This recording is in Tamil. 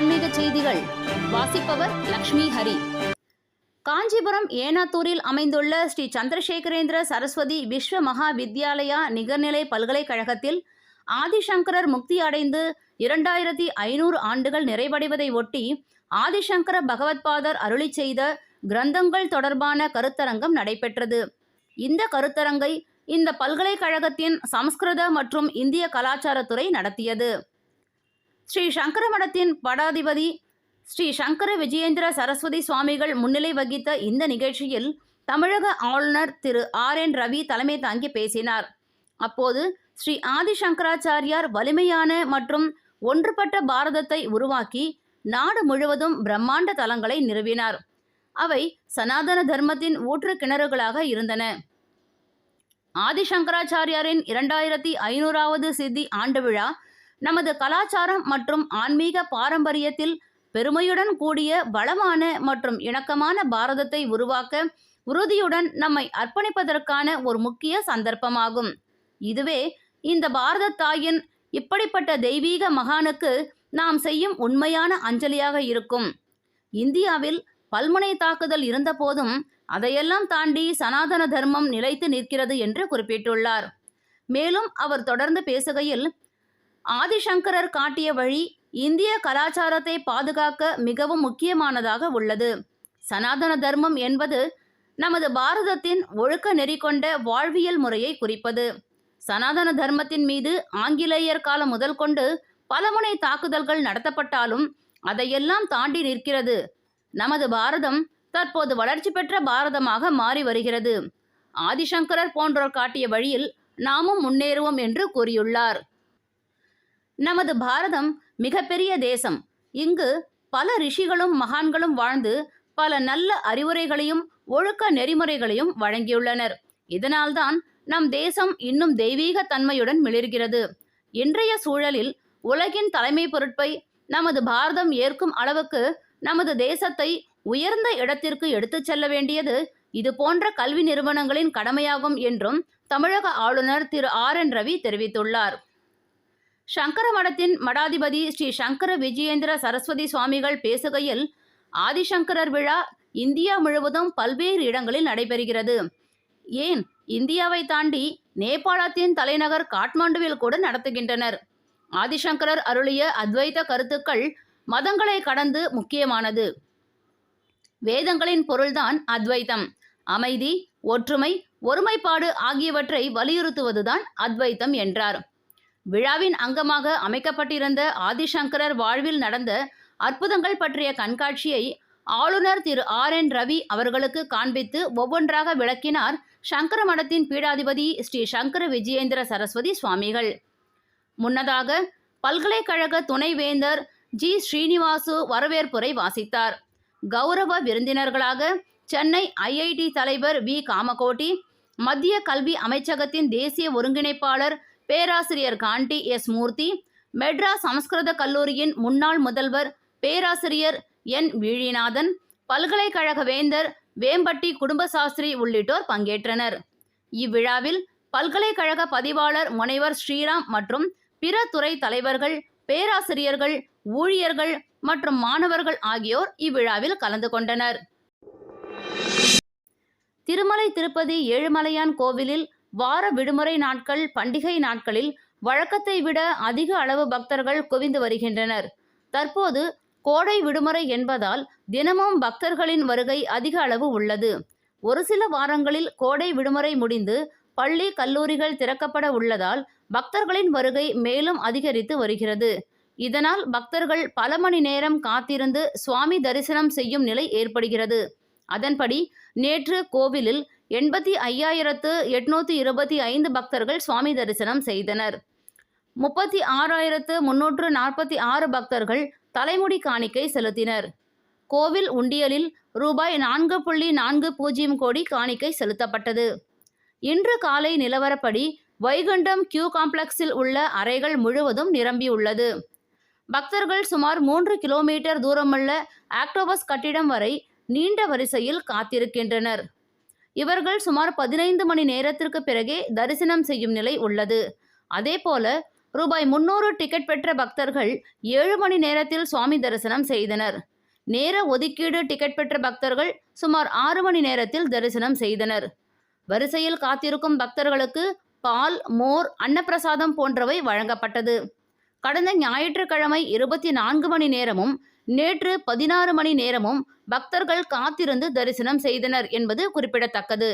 ஆன்மீக செய்திகள். வாசிப்பவர் லக்ஷ்மி ஹரி. காஞ்சிபுரம் ஏனாத்தூரில் அமைந்துள்ள ஸ்ரீ சந்திரசேகரேந்திர சரஸ்வதி விஸ்வ மகா வித்யாலயா நிகர்நிலை பல்கலைக்கழகத்தில் ஆதிசங்கரர் முக்தி அடைந்து இரண்டாயிரத்தி ஐநூறு ஆண்டுகள் நிறைவடைவதை ஒட்டி ஆதிசங்கர பகவத்பாதர் அருளி செய்த கிரந்தங்கள் தொடர்பான கருத்தரங்கம் நடைபெற்றது. இந்த கருத்தரங்கை இந்த பல்கலைக்கழகத்தின் சமஸ்கிருத மற்றும் இந்திய கலாச்சாரத்துறை நடத்தியது. ஸ்ரீ சங்கர மடத்தின் படாதிபதி ஸ்ரீ சங்கர விஜயேந்திர சரஸ்வதி சுவாமிகள் முன்னிலை வகித்த இந்த நிகழ்ச்சியில் தமிழக ஆளுநர் திரு ஆர் என் ரவி தலைமை தாங்கி பேசினார். அப்போது ஸ்ரீ ஆதிசங்கராச்சாரியார் வலிமையான மற்றும் ஒன்றுபட்ட பாரதத்தை உருவாக்கி நாடு முழுவதும் பிரம்மாண்ட தலங்களை நிறுவினார். அவை சனாதன தர்மத்தின் ஊற்று கிணறுகளாக இருந்தன. ஆதிசங்கராச்சாரியாரின் இரண்டாயிரத்தி ஐநூறாவது சித்தி ஆண்டு விழா நமது கலாச்சாரம் மற்றும் ஆன்மீக பாரம்பரியத்தில் பெருமையுடன் கூடிய வளமான மற்றும் இணக்கமான பாரதத்தை உருவாக்க உறுதியுடன் நம்மை அர்ப்பணிப்பதற்கான ஒரு முக்கிய சந்தர்ப்பமாகும். இதுவே இந்த பாரத தாயின் இப்படிப்பட்ட தெய்வீக மகானுக்கு நாம் செய்யும் உண்மையான அஞ்சலியாக இருக்கும். இந்தியாவில் பல்முனை தாக்குதல் இருந்தபோதும் அதையெல்லாம் தாண்டி சனாதன தர்மம் நிலைத்து நிற்கிறது என்று குறிப்பிட்டுள்ளார். மேலும் அவர் தொடர்ந்து பேசுகையில் ஆதிசங்கரர் காட்டிய வழி இந்திய கலாச்சாரத்தை பாதுகாக்க மிகவும் முக்கியமானதாக உள்ளது. சனாதன தர்மம் என்பது நமது பாரதத்தின் ஒழுக்க நெறி கொண்ட வாழ்வியல் முறையை குறிப்பது. சனாதன தர்மத்தின் மீது ஆங்கிலேயர் காலம் முதல் கொண்டு பலமுனை தாக்குதல்கள் நடத்தப்பட்டாலும் அதையெல்லாம் தாண்டி நிற்கிறது. நமது பாரதம் தற்போது வளர்ச்சி பெற்ற பாரதமாக மாறி வருகிறது. ஆதிசங்கரர் போன்றோர் காட்டிய வழியில் நாமும் முன்னேறுவோம் என்று கூறியுள்ளார். நமது பாரதம் மிகப்பெரிய தேசம். இங்கு பல ரிஷிகளும் மகான்களும் வாழ்ந்து பல நல்ல அறிவுரைகளையும் ஒழுக்க நெறிமுறைகளையும் வழங்கியுள்ளனர். இதனால்தான் நம் தேசம் இன்னும் தெய்வீக தன்மையுடன் மிளிர்கிறது. இன்றைய சூழலில் உலகின் தலைமை பொருட்பை நமது பாரதம் ஏற்கும் அளவுக்கு நமது தேசத்தை உயர்ந்த இடத்திற்கு எடுத்துச் செல்ல வேண்டியது இது போன்ற கல்வி நிறுவனங்களின் கடமையாகும் என்றும் தமிழக ஆளுநர் திரு ஆர் என் ரவி தெரிவித்துள்ளார். சங்கர மடத்தின் மடாதிபதி ஸ்ரீ சங்கர விஜயேந்திர சரஸ்வதி சுவாமிகள் பேசுகையில் ஆதிசங்கரர் விழா இந்தியா முழுவதும் பல்வேறு இடங்களில் நடைபெறுகிறது. ஏன்? இந்தியாவை தாண்டி நேபாளத்தின் தலைநகர் காட்மாண்டுவில் கூட நடத்துகின்றனர். ஆதிசங்கரர் அருளிய அத்வைத கருத்துக்கள் மதங்களை கடந்து முக்கியமானது. வேதங்களின் பொருள்தான் அத்வைத்தம். அமைதி ஒற்றுமை ஒருமைப்பாடு ஆகியவற்றை வலியுறுத்துவதுதான் அத்வைத்தம் என்றார். விழாவின் அங்கமாக அமைக்கப்பட்டிருந்த ஆதிசங்கரர் வாழ்வில் நடந்த அற்புதங்கள் பற்றிய கண்காட்சியை ஆளுநர் திரு ஆர் என் ரவி அவர்களுக்கு காண்பித்து ஒவ்வொன்றாக விளக்கினார் சங்கர மடத்தின் பீடாதிபதி ஸ்ரீ சங்கர விஜயேந்திர சரஸ்வதி சுவாமிகள். முன்னதாக பல்கலைக்கழக துணைவேந்தர் ஜி ஸ்ரீனிவாசு வரவேற்புரை வாசித்தார். கௌரவ விருந்தினர்களாக சென்னை ஐஐடி தலைவர் வி. காமகோட்டி மத்திய கல்வி அமைச்சகத்தின் தேசிய ஒருங்கிணைப்பாளர் பேராசிரியர் காண்டி எஸ் மூர்த்தி மெட்ராஸ் சமஸ்கிருத கல்லூரியின் முன்னாள் முதல்வர் பேராசிரியர் என் வீழிநாதன் பல்கலைக்கழக வேந்தர் வேம்பட்டி குடும்பசாஸ்திரி உள்ளிட்டோர் பங்கேற்றனர். இவ்விழாவில் பல்கலைக்கழக பதிவாளர் முனைவர் ஸ்ரீராம் மற்றும் பிற துறை தலைவர்கள் பேராசிரியர்கள் ஊழியர்கள் மற்றும் மாணவர்கள் ஆகியோர் இவ்விழாவில் கலந்து கொண்டனர். திருமலை திருப்பதி ஏழுமலையான் கோவிலில் வார விடுமுறை நாட்கள் பண்டிகை நாட்களில் வழக்கத்தை விட அதிக அளவு பக்தர்கள் குவிந்து வருகின்றனர். தற்போது கோடை விடுமுறை என்பதால் தினமும் பக்தர்களின் வருகை அதிக அளவு உள்ளது. ஒரு சில வாரங்களில் கோடை விடுமுறை முடிந்து பள்ளி கல்லூரிகள் திறக்கப்பட உள்ளதால் பக்தர்களின் வருகை மேலும் அதிகரித்து வருகிறது. இதனால் பக்தர்கள் பல மணி நேரம் காத்திருந்து சுவாமி தரிசனம் செய்யும் நிலை ஏற்படுகிறது. அதன்படி நேற்று கோவிலில் எண்பத்தி ஐயாயிரத்து எட்நூற்றி இருபத்தி ஐந்து பக்தர்கள் சுவாமி தரிசனம் செய்தனர். முப்பத்தி ஆறாயிரத்து முன்னூற்று நாற்பத்தி ஆறு பக்தர்கள் தலைமுடி காணிக்கை செலுத்தினர். கோவில் உண்டியலில் ரூபாய் நான்கு புள்ளி நான்கு பூஜ்ஜியம் கோடி காணிக்கை செலுத்தப்பட்டது. இன்று காலை நிலவரப்படி வைகுண்டம் கியூ காம்ப்ளெக்ஸில் உள்ள அறைகள் முழுவதும் நிரம்பியுள்ளது. பக்தர்கள் சுமார் மூன்று கிலோமீட்டர் தூரமுள்ள ஆக்டோபஸ் கட்டிடம் வரை நீண்ட வரிசையில் காத்திருக்கின்றனர். இவர்கள் சுமார் பதினைந்து மணி நேரத்திற்கு பிறகே தரிசனம் செய்யும் நிலை உள்ளது. அதேபோல ரூபாய் முன்னூறு டிக்கெட் பெற்ற பக்தர்கள் ஏழு மணி நேரத்தில் சுவாமி தரிசனம் செய்தனர். நேர ஒதுக்கீடு டிக்கெட் பெற்ற பக்தர்கள் சுமார் ஆறு மணி நேரத்தில் தரிசனம் செய்தனர். வரிசையில் காத்திருக்கும் பக்தர்களுக்கு பால் மோர் அன்னப்பிரசாதம் போன்றவை வழங்கப்பட்டது. கடந்த ஞாயிற்றுக்கிழமை இருபத்தி நான்கு மணி நேரமும் நேற்று பதினாறு மணி நேரமும் பக்தர்கள் காத்திருந்து தரிசனம் செய்தனர் என்பது குறிப்பிடத்தக்கது.